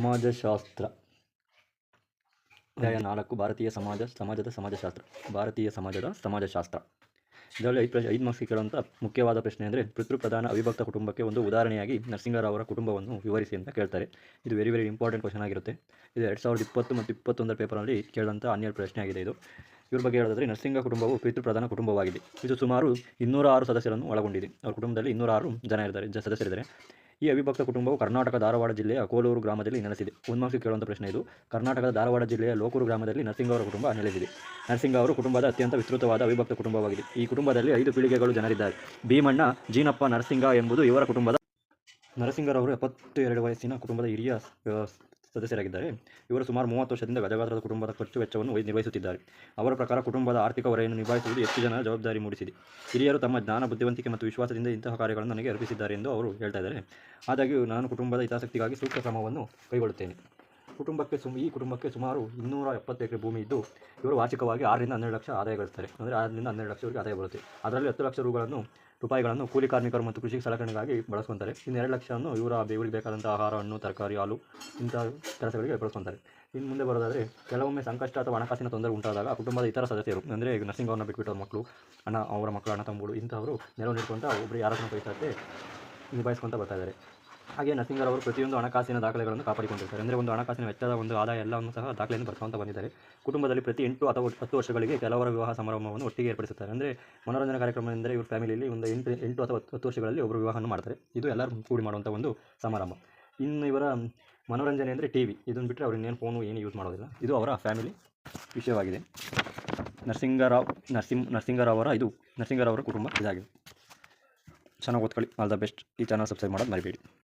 ಸಮಾಜಶಾಸ್ತ್ರ. ಅಧ್ಯಾಯ ನಾಲ್ಕು ಭಾರತೀಯ ಸಮಾಜ ಸಮಾಜದ ಸಮಾಜಶಾಸ್ತ್ರ. ಭಾರತೀಯ ಸಮಾಜದ ಸಮಾಜಶಾಸ್ತ್ರ. ಇದರಲ್ಲಿ ಐದು ಪ್ರಶ್ನೆ ಐದು ಮಾರ್ಕ್ಸ್ಗೆ ಕೇಳುವಂಥ ಮುಖ್ಯವಾದ ಪ್ರಶ್ನೆ ಅಂದರೆ ಪಿತೃಪ್ರಧಾನ ಅವಿಭಕ್ತ ಕುಟುಂಬಕ್ಕೆ ಒಂದು ಉದಾಹರಣೆಯಾಗಿ ನರಸಿಂಗರಾವ್ ಅವರ ಕುಟುಂಬವನ್ನು ವಿವರಿಸಿ ಅಂತ ಕೇಳ್ತಾರೆ. ಇದು ವೆರಿ ವೆರಿ ಇಂಪಾರ್ಟೆಂಟ್ ಕ್ವಶನ್ ಆಗಿರುತ್ತೆ. ಇದು ಎರಡು ಸಾವಿರದ ಇಪ್ಪತ್ತು ಮತ್ತು ಇಪ್ಪತ್ತೊಂದರ ಪೇಪರ್ನಲ್ಲಿ ಕೇಳಿದಂಥ ಹನ್ನೆರಡು ಪ್ರಶ್ನೆ ಆಗಿದೆ ಇದು. ಇವ್ರ ಬಗ್ಗೆ ಹೇಳೋದಾದರೆ ನರಸಿಂಗ ಕುಟುಂಬವು ಪಿತೃಪ್ರಧಾನ ಕುಟುಂಬವಾಗಿದೆ. ಇದು ಸುಮಾರು ಇನ್ನೂರ ಆರು ಸದಸ್ಯರನ್ನು ಒಳಗೊಂಡಿದೆ. ಅವ್ರ ಕುಟುಂಬದಲ್ಲಿ ಇನ್ನೂರ ಆರು ಜನ ಇದ್ದಾರೆ ಸದಸ್ಯರಿದ್ದಾರೆ. ಈ ಅವಿಭಕ್ತ ಕುಟುಂಬವು ಕರ್ನಾಟಕ ಧಾರವಾಡ ಜಿಲ್ಲೆಯ ಕೋಲೂರು ಗ್ರಾಮದಲ್ಲಿ ನೆಲೆಸಿದೆ. ಒಂದು ಕೇಳುವಂಥ ಪ್ರಶ್ನೆ ಇದು. ಕರ್ನಾಟಕದ ಧಾರವಾಡ ಜಿಲ್ಲೆಯ ಲೋಕೂರು ಗ್ರಾಮದಲ್ಲಿ ನರಸಿಂಗ ಅವರ ಕುಟುಂಬ ನೆಲೆಸಿದೆ. ನರಸಿಂಗ ಅವರು ಕುಟುಂಬದ ಅತ್ಯಂತ ವಿಸ್ತೃತವಾದ ಅವಿಭಕ್ತ ಕುಟುಂಬವಾಗಿದೆ. ಈ ಕುಟುಂಬದಲ್ಲಿ ಐದು ಪೀಳಿಗೆಗಳು ಜನರಿದ್ದಾರೆ. ಭೀಮಣ್ಣ, ಜೀನಪ್ಪ ನರಸಿಂಗ ಎಂಬುದು ಇವರ ಕುಟುಂಬದ ನರಸಿಂಗರವರು ಎಪ್ಪತ್ತು ಎರಡು ವಯಸ್ಸಿನ ಕುಟುಂಬದ ಹಿರಿಯ ಸದಸ್ಯರಾಗಿದ್ದಾರೆ. ಇವರು ಸುಮಾರು ಮೂವತ್ತು ವರ್ಷದಿಂದ ಗಜಗಾತ್ರದ ಕುಟುಂಬದ ಖರ್ಚು ವೆಚ್ಚವನ್ನು ವಹಿ- ನಿರ್ವಹಿಸುತ್ತಿದ್ದಾರೆ. ಅವರ ಪ್ರಕಾರ ಕುಟುಂಬದ ಆರ್ಥಿಕ ಹೊರೆಯನ್ನು ನಿಭಾಯಿಸುವುದು ಹೆಚ್ಚು ಜನ ಜವಾಬ್ದಾರಿ ಮೂಡಿಸಿದೆ. ಹಿರಿಯರು ತಮ್ಮ ಜ್ಞಾನ, ಬುದ್ಧಿವಂತಿಕೆ ಮತ್ತು ವಿಶ್ವಾಸದಿಂದ ಇಂತಹ ಕಾರ್ಯಗಳನ್ನು ನನಗೆ ಅರ್ಪಿಸಿದ್ದಾರೆ ಎಂದು ಅವರು ಹೇಳ್ತಾ ಇದ್ದಾರೆ. ಆದಾಗ್ಯೂ, ನಾನು ಕುಟುಂಬದ ಹಿತಾಸಕ್ತಿಗಾಗಿ ಸೂಕ್ತ ಕ್ರಮವನ್ನು ಕೈಗೊಳ್ಳುತ್ತೇನೆ. ಕುಟುಂಬಕ್ಕೆ ಸುಮ್, ಈ ಕುಟುಂಬಕ್ಕೆ ಸುಮಾರು ಇನ್ನೂರ ಎಪ್ಪತ್ತು ಎಕರೆ ಭೂಮಿ ಇದ್ದು, ಇವರು ವಾರ್ಷಿಕವಾಗಿ ಆರರಿಂದ ಹನ್ನೆರಡು ಲಕ್ಷ ಆದಾಯ ಗಳಿಸ್ತಾರೆ. ಅಂದರೆ ಆರರಿಂದ ಹನ್ನೆರಡು ಲಕ್ಷವರೆಗೆ ಆದಾಯ ಬರುತ್ತೆ. ಅದರಲ್ಲಿ ಹತ್ತು ಲಕ್ಷ ರೂಗಳನ್ನು, ರೂಪಾಯಿಗಳನ್ನು ಕೂಲಿ ಕಾರ್ಮಿಕರು ಮತ್ತು ಕೃಷಿ ಸಲಕರಣೆಗಾಗಿ ಬಳಸ್ಕೊತಾರೆ. ಇನ್ನು ಎರಡು ಲಕ್ಷವನ್ನು ಇವರ ಇವರಿಗೆ ಬೇಕಾದಂಥ ಆಹಾರ ಹಣ್ಣು ತರಕಾರಿ, ಹಾಲು, ಇಂಥ ಕೆಲಸಗಳಿಗೆ ಬಳಸ್ಕೊತಾರೆ. ಇನ್ನು ಮುಂದೆ ಬರೋದಾದರೆ, ಕೆಲವೊಮ್ಮೆ ಸಂಕಷ್ಟ ಅಥವಾ ಹಣಕಾಸಿನ ತೊಂದರೆ ಉಂಟಾದಾಗ ಕುಟುಂಬದ ಇತರ ಸದಸ್ಯರು, ಅಂದರೆ ಈಗ ನರ್ಸಿಂಗ್ ಅವ್ರನ್ನ ಬಿಟ್ಬಿಟ್ಟು ಅವ್ರ ಮಕ್ಕಳು ಅಣ್ಣ, ಅವರ ಮಕ್ಕಳು, ಅಣ್ಣ, ತಮ್ಮಗಳು ಇಂಥವರು ನೆರವು ನೀಡ್ಕೊಂತ ಒಬ್ಬರು ಯಾರನ್ನು ಕೈತಾತೆ ನಿಭಾಯಿಸ್ಕೊತಾ ಬರ್ತಾ ಇದ್ದಾರೆ. ಹಾಗೆ ನರಸಿಂಗರ್ ಅವರು ಪ್ರತಿಯೊಂದು ಹಣಕಾಸಿನ ದಾಖಲೆಗಳನ್ನು ಕಾಪಾಡಿಕೊಂಡಿರ್ತಾರೆ ಅಂದರೆ ಒಂದು ಹಣಕಾಸಿನ ವೆಚ್ಚದ ಒಂದು ಆದಾಯ ಎಲ್ಲವನ್ನು ಸಹ ದಾಖಲೆಯನ್ನು ಬರ್ಕೊಂತ ಬಂದಿದ್ದಾರೆ. ಕುಟುಂಬದಲ್ಲಿ ಪ್ರತಿ ಎಂಟು ಅಥವಾ ಹತ್ತು ವರ್ಷಗಳಿಗೆ ಕೆಲವರ ವಿವಾಹ ಸಮಾರಂಭವನ್ನು ಒಟ್ಟಿಗೆ ಏರ್ಪಡಿಸುತ್ತಾರೆ. ಅಂದರೆ ಮನೋರಂಜನಾ ಕಾರ್ಯಕ್ರಮ ಎಂದರೆ ಇವ್ರ ಫ್ಯಾಮಿಲಿಯಲ್ಲಿ ಒಂದು ಎಂಟು ಎಂಟು ಅಥವಾ ಹತ್ತು ವರ್ಷಗಳಲ್ಲಿ ಒಬ್ಬರು ವಿವಾಹವನ್ನು ಮಾಡ್ತಾರೆ. ಇದು ಎಲ್ಲರೂ ಕೂಡಿ ಮಾಡುವಂಥ ಒಂದು ಸಮಾರಂಭ. ಇನ್ನು ಇವರ ಮನೋರಂಜನೆ ಅಂದರೆ ಟಿ ವಿ. ಇದನ್ನು ಬಿಟ್ಟರೆ ಅವ್ರು ಇನ್ನೇನು ಫೋನು ಏನು ಯೂಸ್ ಮಾಡೋದಿಲ್ಲ. ಇದು ಅವರ ಫ್ಯಾಮಿಲಿ ವಿಷಯವಾಗಿದೆ. ನರಸಿಂಗರಾವ್ ನರಸಿಂಹ ನರಸಿಂಗರಾವ್ ಅವರ ಇದು ನರಸಿಂಗರಾವ್ ಅವರ ಕುಟುಂಬ ಇದಾಗಿದೆ. ಚೆನ್ನಾಗಿ ಓದ್ಕೊಳ್ಳಿ. All the best. ಈ ಚಾನಲ್ ಸಬ್ಸ್ಕ್ರೈಬ್ ಮಾಡೋದು ಮರಿಬೇಡಿ.